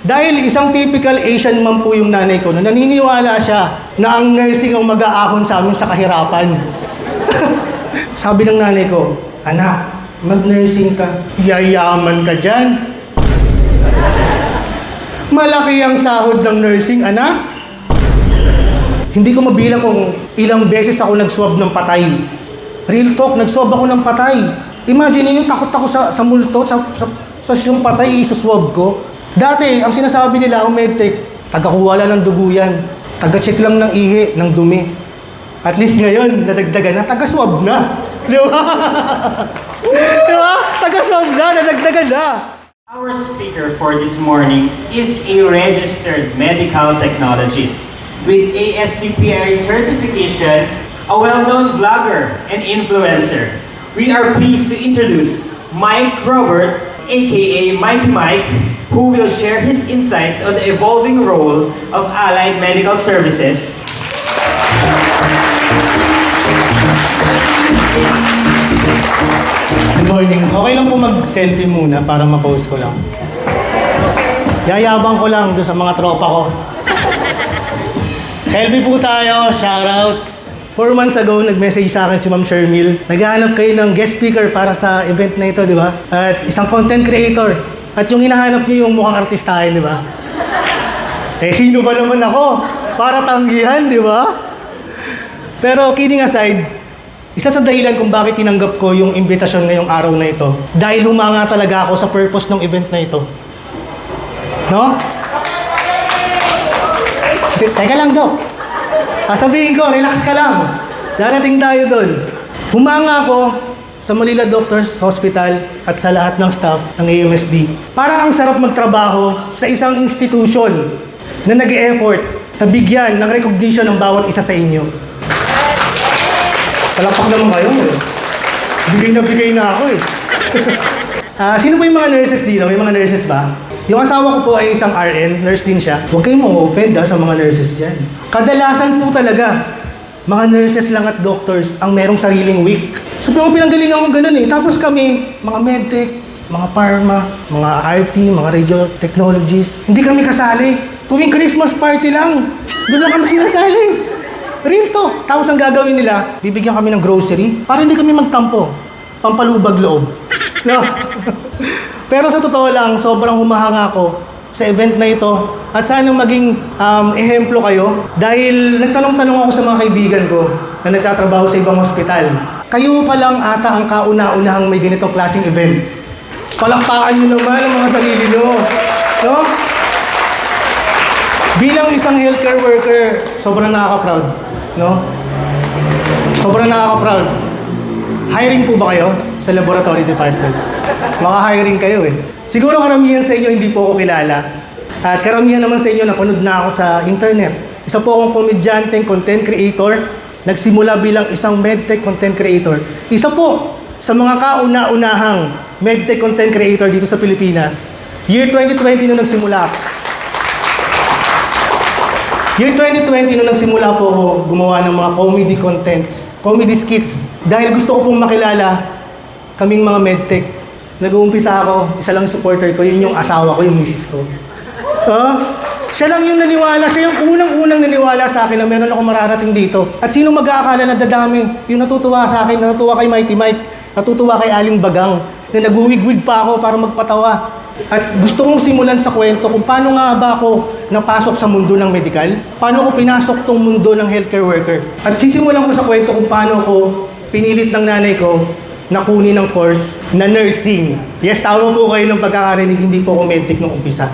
Dahil isang typical Asian mom po yung nanay ko na naniniwala siya na ang nursing ang mag-aahon sa amin sa kahirapan. Sabi ng nanay ko, Anak, mag-nursing ka. Yayaman ka dyan. Malaki ang sahod ng nursing, anak. Hindi ko mabilang kung ilang beses ako nag-swab ng patay. Real talk, nag-swab ako ng patay. Imagine niyo, takot ako sa, sa multo, sa, sa, sa yung patay, isa-swab ko. Dati, ang sinasabi nila, ang medtech, taga-kuwala ng dugo yan. Taga-check lang ng ihi, ng dumi. At least ngayon, nadagdagan na, taga-swab na. Di ba? Di ba? Taga-swab na, nadagdagan na. Our speaker for this morning is a registered medical technologist with ASCPI certification, a well-known vlogger and influencer. We are pleased to introduce Mike Robert, aka Mighty Mike, who will share his insights on the evolving role of allied medical services Good morning. Okay lang po mag-selfie muna para ma-post ko lang. Yayabang ko lang doon sa mga tropa ko. Selfie po tayo. Shout out. Four months ago, nag-message sa akin si Ma'am Shermil. Naghahanap kayo ng guest speaker para sa event na ito, di ba? At isang content creator. At yung hinahanap niyo yung mukhang artistahin, di ba? Eh, sino ba naman ako? Para tanggihan, di ba? Pero kidding aside, isa sa dahilan kung bakit tinanggap ko yung imbitasyon ngayong araw na ito, dahil humanga talaga ako sa purpose ng event na ito. No? Te- Teka lang, Dok. Sasabihin ko, relax ka lang. Darating tayo doon. Humanga ako sa Manila Doctors Hospital at sa lahat ng staff ng AMSD. Para ang sarap magtrabaho sa isang institution na nag effort na bigyan ng recognition ng bawat isa sa inyo. Palakpak naman kayo eh. Bigay na bigay na ako eh. Ah, sino po yung mga nurses dito? May mga nurses ba? Yung asawa ko po ay isang RN, nurse din siya. Huwag kayong ma-offend ha, sa mga nurses dyan. Kadalasan po talaga, mga nurses lang at doctors ang merong sariling week. So, yung pinanggalingan ko ganun eh. Tapos kami, mga medtech, mga pharma, mga RT, mga radio technologies, hindi kami kasali. Tuwing Christmas party lang, doon lang kami sinasali. Real talk. Tapos ang gagawin nila, bibigyan kami ng grocery para hindi kami magtampo. Pampalubag loob. No? Pero sa totoo lang, sobrang humahanga ako sa event na ito at sana maging um, ehemplo kayo dahil nagtanong-tanong ako sa mga kaibigan ko na nagtatrabaho sa ibang ospital. Kayo pa lang ata ang kauna-unahang may ganitong klaseng event. Palakpakan nyo naman ang mga sarili nyo. No? Bilang isang healthcare worker, sobrang nakaka-proud, no? Sobrang nakaka-proud. Hiring po ba kayo sa laboratory department? Baka hiring kayo eh. Siguro karamihan sa inyo hindi po ako kilala. At karamihan naman sa inyo napanood na ako sa internet. Isa po akong komedyanteng content creator. Nagsimula bilang isang medtech content creator. Isa po sa mga kauna-unahang medtech content creator dito sa Pilipinas. Year 2020 nung nagsimula ako. Year 2020, nung nagsimula po ako gumawa ng mga comedy contents, comedy skits, dahil gusto ko pong makilala kaming mga medtech. Nag-uumpisa ako, isa lang supporter ko, yun yung asawa ko, yung misis ko. Ah, siya lang yung naniwala, siya yung unang-unang naniwala sa akin na meron ako mararating dito. At sino mag-aakala na dadami? Yung natutuwa sa akin, natutuwa kay Mighty Mike, natutuwa kay Aling Bagang, na naghuwig-wig pa ako para magpatawa. At gusto kong simulan sa kwento kung paano nga ba ako napasok sa mundo ng medical, paano ko pinasok tong mundo ng healthcare worker. At sisimulan ko sa kwento kung paano ko pinilit ng nanay ko na kunin ng course na nursing. Yes, tama po kayo ng pagkakarinig, hindi po medtech nung umpisa.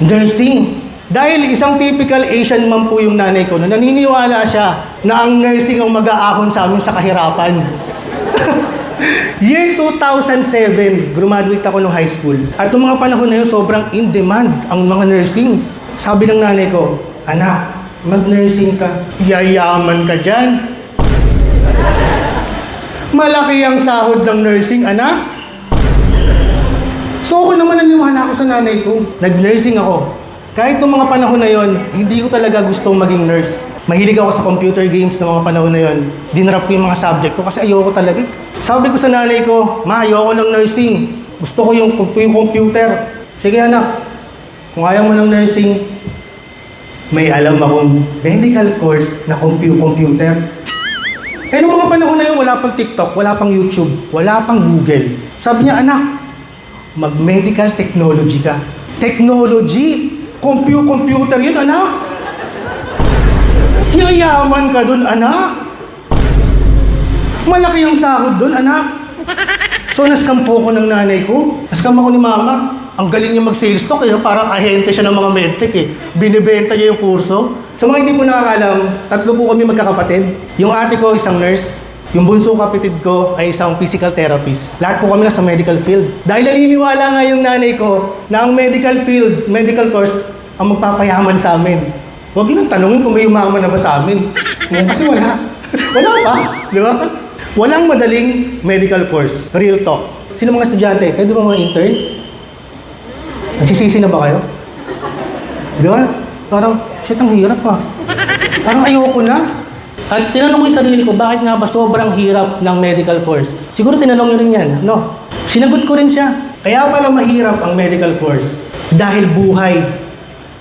Nursing. Dahil isang typical Asian mom po yung nanay ko na naniniwala siya na ang nursing ang mag-aahon sa amin sa kahirapan. Year 2007, graduate ako ng high school. At noong mga panahon na yun, sobrang in demand ang mga nursing. Sabi ng nanay ko, Anak, mag-nursing ka. Yayaman ka dyan. Malaki ang sahod ng nursing, anak. So ako naman naniwala ako sa nanay ko. Nag-nursing ako. Kahit noong mga panahon na yon, hindi ko talaga gustong maging nurse. Mahilig ako sa computer games ng mga panahon na yon. Dinrap ko yung mga subject ko kasi ayoko talaga. eh. Sabi ko sa nanay ko, Ma, ayoko ng nursing. Gusto ko yung, yung computer. Sige anak, Kung ayaw mo ng nursing, may alam akong medical course na compu- computer. Eh, nung mga panahon na yun, wala pang TikTok, wala pang YouTube, wala pang Google. Sabi niya, anak, mag-medical technology ka. Technology? Compu computer yun, anak. Yayaman ka dun, anak. Malaki ang sahod dun, anak. So, nascam po ako ng nanay ko. Nascam ako ni mama. Ang galing niya mag-sales talk eh. Parang ahente siya ng mga medtech eh. Binibenta niya yung kurso. Sa mga hindi po nakakalam, tatlo po kami magkakapatid. Yung ate ko, isang nurse. Yung bunso kapatid ko ay isang physical therapist. Lahat po kami nasa medical field. Dahil naniniwala nga yung nanay ko na ang medical field, medical course, ang magpapayaman sa amin. Huwag yun ang tanungin kung may umaman na ba sa amin. Kasi wala. Wala pa. Di ba? Walang madaling medical course. Real talk. Sino mga estudyante? Kayo di ba mga intern? Nagsisisi na ba kayo? Di ba? Parang, shit, ang hirap pa. Parang ayoko na. At tinanong ko yung sarili ko, bakit nga ba sobrang hirap ng medical course? Siguro tinanong nyo rin yan, no? Sinagot ko rin siya. Kaya pala mahirap ang medical course. Dahil buhay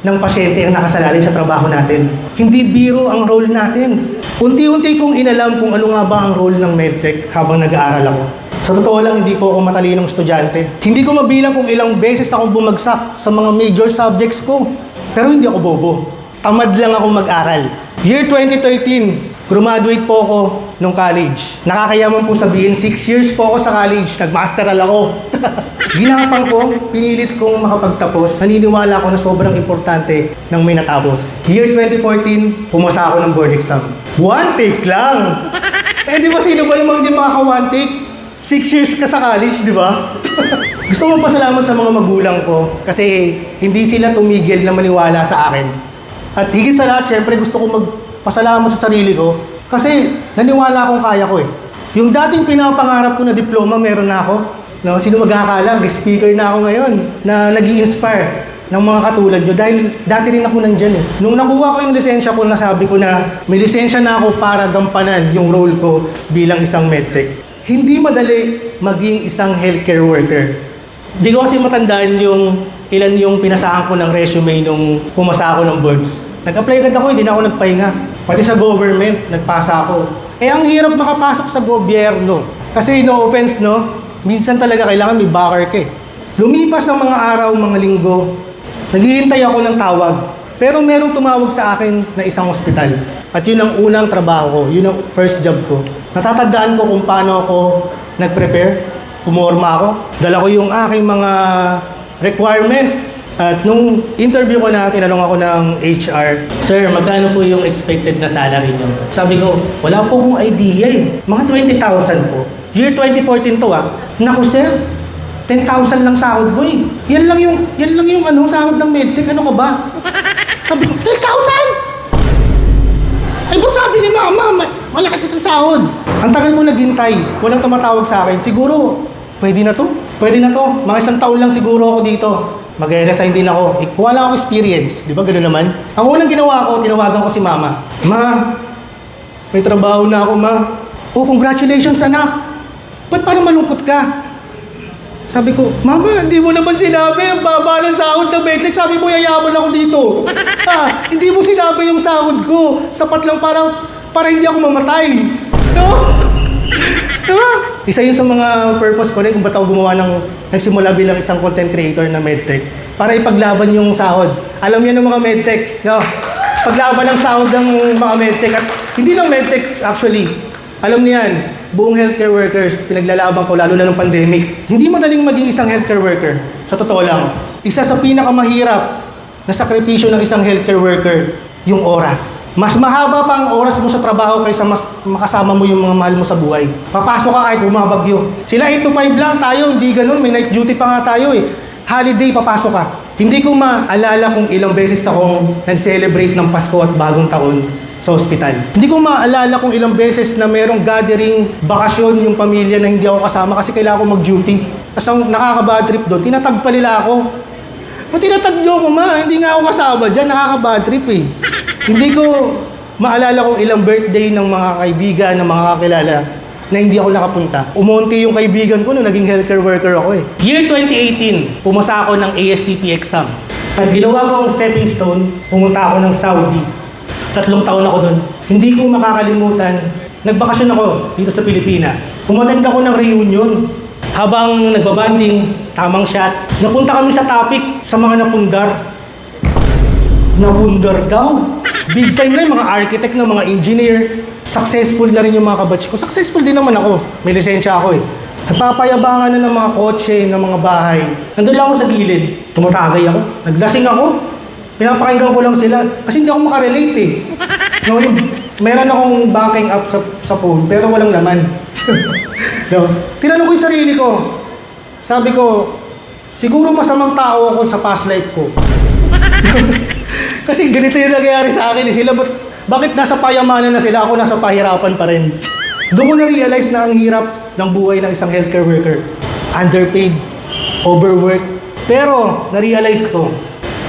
ng pasyente ang nakasalalay sa trabaho natin. Hindi biro ang role natin. Unti-unti kong inalam kung ano nga ba ang role ng medtech habang nag-aaral ako. Sa totoo lang, hindi po ako matalinong estudyante. Hindi ko mabilang kung ilang beses akong bumagsak sa mga major subjects ko. Pero hindi ako bobo. Tamad lang ako mag-aral. Year 2013, graduate po ako nung college. Nakakayaman po sabihin, 6 years po ako sa college. Nag-masteral ako. Ginapan ko, pinilit kong makapagtapos. Naniniwala ako na sobrang importante ng may natapos. Year 2014, pumasa ako ng board exam. One take lang! Eh di ba sino ba mga hindi makaka one take? Six years ka sa college, di ba? Gusto ko pasalamat sa mga magulang ko kasi hindi sila tumigil na maniwala sa akin. At higit sa lahat, syempre gusto ko magpasalamat sa sarili ko kasi naniwala akong kaya ko eh. Yung dating pinapangarap ko na diploma, meron na ako. No, sino magkakala, speaker na ako ngayon na nag inspire ng mga katulad nyo dahil dati rin ako nandyan eh. Nung nakuha ko yung lisensya ko, nasabi ko na may lisensya na ako para gampanan yung role ko bilang isang medtech. Hindi madali maging isang healthcare worker. Di ko kasi matandaan yung ilan yung pinasahan ko ng resume nung pumasa ako ng boards. Nag-apply agad ako, hindi na ako nagpahinga. Pati sa government, nagpasa ako. Eh, ang hirap makapasok sa gobyerno. Kasi no offense, no? Minsan talaga kailangan may backer ka eh. Lumipas ng mga araw, mga linggo, naghihintay ako ng tawag. Pero merong tumawag sa akin na isang ospital. At yun ang unang trabaho ko, yun ang first job ko. Natatandaan ko kung paano ako nag-prepare, pumorma ako. Dala ko yung aking mga requirements. At nung interview ko na, tinanong ako ng HR, Sir, magkano po yung expected na salary niyo? Sabi ko, wala po akong idea eh. Mga 20,000 po. Year 2014 to ah. Naku sir, 10,000 lang sahod mo eh. Yan lang yung, yan lang yung ano, sahod ng medtech. Ano ka ba? Sabi ko, 10,000! Ay, ba sabi ni mama, ma- malakas itong sahod. Ang tagal ko naghintay, walang tumatawag sa akin. Siguro, pwede na to. Pwede na to. Mga isang taon lang siguro ako dito. Mag-resign din ako. Eh, wala akong experience. Di ba gano'n naman? Ang unang ginawa ko, tinawagan ko si mama. Ma, may trabaho na ako, ma. Oh, congratulations, anak. Ba't parang malungkot ka? Sabi ko, Mama, hindi mo naman sinabi ang baba ng sahod ng Medtech. Sabi mo, yayaman ako dito. Ha? Hindi mo sinabi yung sahod ko. Sapat lang para, para hindi ako mamatay. No? Diba? Isa yun sa mga purpose ko rin kung ba't ako gumawa ng nagsimula bilang isang content creator na medtech para ipaglaban yung sahod. Alam niyo ng mga medtech, no? Paglaban ng sahod ng mga medtech at hindi lang medtech actually. Alam niyan, buong healthcare workers, pinaglalaban ko lalo na nung pandemic. Hindi madaling maging isang healthcare worker. Sa totoo lang. Isa sa pinakamahirap na sakripisyo ng isang healthcare worker, yung oras. Mas mahaba pa ang oras mo sa trabaho kaysa mas makasama mo yung mga mahal mo sa buhay. Papasok ka kahit bumabagyo. Sila 8 to 5 lang tayo, hindi ganun. May night duty pa nga tayo eh. Holiday, papasok ka. Hindi ko maalala kung ilang beses akong nag-celebrate ng Pasko at Bagong Taon sa ospital. Hindi ko maalala kung ilang beses na merong gathering, bakasyon yung pamilya na hindi ako kasama kasi kailangan ko mag-duty. Tapos ang nakaka-bad trip doon, tinatag nila ako. Ba't tinatag niyo ako, ma? Hindi nga ako kasama dyan, nakaka-bad trip eh. hindi ko maalala kung ilang birthday ng mga kaibigan, ng mga kakilala na hindi ako nakapunta. Umonti yung kaibigan ko nung naging healthcare worker ako eh. Year 2018, pumasa ako ng ASCP exam. At ginawa ko ang stepping stone, pumunta ako ng Saudi. Tatlong taon ako doon. Hindi ko makakalimutan, nagbakasyon ako dito sa Pilipinas. Umattend ako ng reunion. Habang nagbabanding, tamang shot, napunta kami sa topic sa mga napundar. Napundar daw. Big time na yung mga architect na mga engineer. Successful na rin yung mga kabatch ko. Successful din naman ako. May lisensya ako eh. Nagpapayabangan na ng mga kotse, ng mga bahay. Nandun lang ako sa gilid. Tumatagay ako. Naglasing ako. Pinapakinggan ko lang sila. Kasi hindi ako makarelate eh. No, yung, meron akong backing up sa, sa phone, pero walang laman. no? Tinanong ko yung sarili ko. Sabi ko, siguro masamang tao ako sa past life ko. Kasi ganito yung nangyayari sa akin eh. Sila, ba't, bakit nasa payamanan na sila, ako nasa pahirapan pa rin. Doon ko na-realize na ang hirap ng buhay ng isang healthcare worker. Underpaid, overworked. Pero, na-realize ko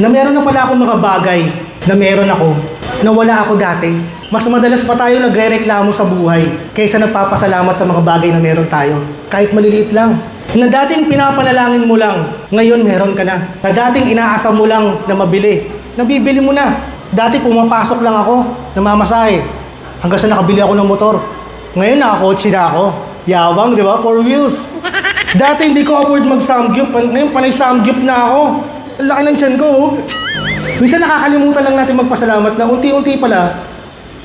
na meron na pala akong mga bagay na meron ako na wala ako dati. Mas madalas pa tayo nagre-reklamo sa buhay kaysa nagpapasalamat sa mga bagay na meron tayo. Kahit maliliit lang. Na dating pinapanalangin mo lang, ngayon meron ka na. Na dating inaasam mo lang na mabili, nabibili mo na. Dati pumapasok lang ako, namamasahe. Hanggang sa nakabili ako ng motor. Ngayon nakakotse na ako. Yabang, di ba? Four wheels. Dati hindi ko afford mag-samgyup. Ngayon panay samgyup na ako. Ang laki ng tiyan ko. oh. Minsan nakakalimutan lang natin magpasalamat na unti-unti pala,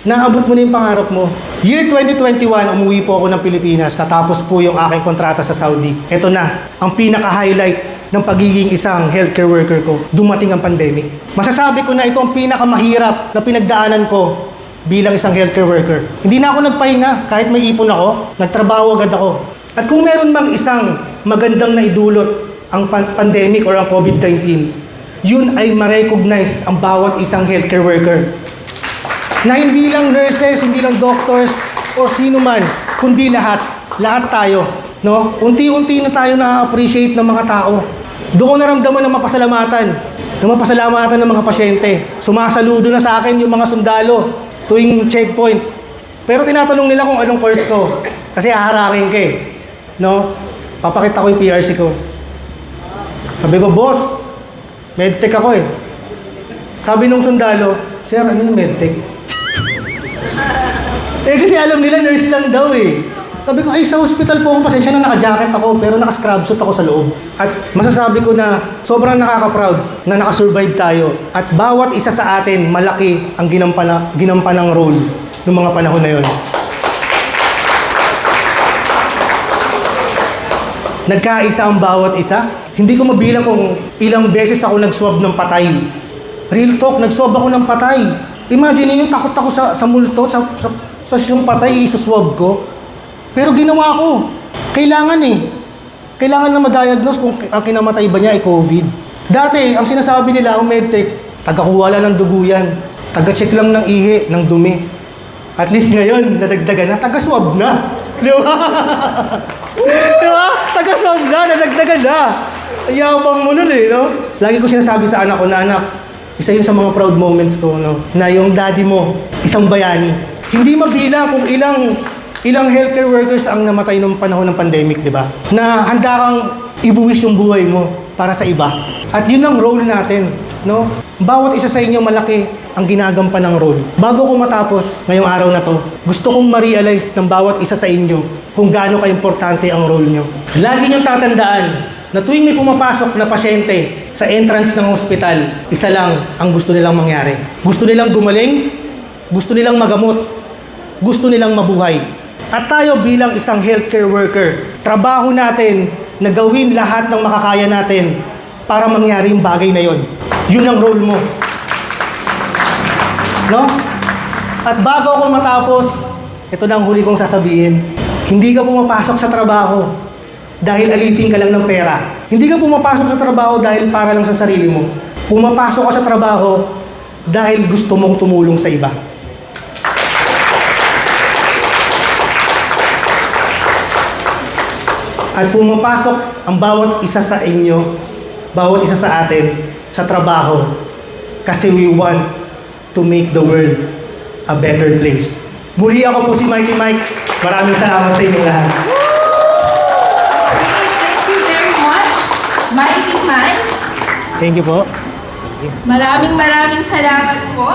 naabot mo na yung pangarap mo. Year 2021, umuwi po ako ng Pilipinas. Natapos po yung aking kontrata sa Saudi. Ito na, ang pinaka-highlight ng pagiging isang healthcare worker ko. Dumating ang pandemic. Masasabi ko na ito ang pinakamahirap na pinagdaanan ko bilang isang healthcare worker. Hindi na ako nagpahinga kahit may ipon ako. Nagtrabaho agad ako. At kung meron mang isang magandang naidulot ang pandemic or ang COVID-19, yun ay ma-recognize ang bawat isang healthcare worker. Na hindi lang nurses, hindi lang doctors, o sino man, kundi lahat. Lahat tayo. No? Unti-unti na tayo na-appreciate ng mga tao. Doon ko naramdaman ng mapasalamatan. Ng mapasalamatan ng mga pasyente. Sumasaludo na sa akin yung mga sundalo tuwing checkpoint. Pero tinatanong nila kung anong course ko. Kasi haharakin ka eh. No? Papakita ko yung PRC ko. Sabi ko, boss, medtech ako eh. Sabi nung sundalo, sir, ano yung medtech? eh kasi alam nila, nurse lang daw eh. Sabi ko, ay sa hospital po ako, pasensya na naka-jacket ako, pero naka-scrub suit ako sa loob. At masasabi ko na sobrang nakaka-proud na nakasurvive tayo. At bawat isa sa atin, malaki ang ginampana, ginampanang role ng mga panahon na yon. Nagkaisa ang bawat isa. Hindi ko mabilang kung ilang beses ako nag-swab ng patay. Real talk, nag-swab ako ng patay. Imagine niyo, takot ako sa, sa multo, sa, sa, sa yung patay, isuswab ko. Pero ginawa ko. Kailangan eh. Kailangan na ma-diagnose kung ang kinamatay ba niya ay COVID. Dati, ang sinasabi nila, ang medtech, taga-kuha lang ng dugo yan. Taga-check lang ng ihi, ng dumi. At least ngayon, nadagdagan na, taga-swab na. Di ba? Di ba? Taga-swab na, nadagdagan na. Ayabang mo nun eh, no? Lagi ko sinasabi sa anak ko na, anak, isa yun sa mga proud moments ko, no? Na yung daddy mo, isang bayani. Hindi mabilang kung ilang ilang healthcare workers ang namatay nung panahon ng pandemic, di ba? Na handa kang ibuwis yung buhay mo para sa iba. At yun ang role natin, no? Bawat isa sa inyo malaki ang ginagampan ng role. Bago ko matapos ngayong araw na to, gusto kong ma-realize ng bawat isa sa inyo kung gaano ka-importante ang role nyo. Lagi niyong tatandaan na tuwing may pumapasok na pasyente sa entrance ng ospital, isa lang ang gusto nilang mangyari. Gusto nilang gumaling, gusto nilang magamot, gusto nilang mabuhay. At tayo bilang isang healthcare worker, trabaho natin na gawin lahat ng makakaya natin para mangyari yung bagay na yon. Yun ang role mo. No? At bago ako matapos, ito na ang huli kong sasabihin. Hindi ka pumapasok sa trabaho dahil alipin ka lang ng pera. Hindi ka pumapasok sa trabaho dahil para lang sa sarili mo. Pumapasok ka sa trabaho dahil gusto mong tumulong sa iba. At pumapasok ang bawat isa sa inyo, bawat isa sa atin, sa trabaho. Kasi we want to make the world a better place. Muli ako po si Mikey Mike. Maraming salamat sa inyo lahat. Thank you very much, Mighty Man. Thank you po. Maraming maraming salamat po.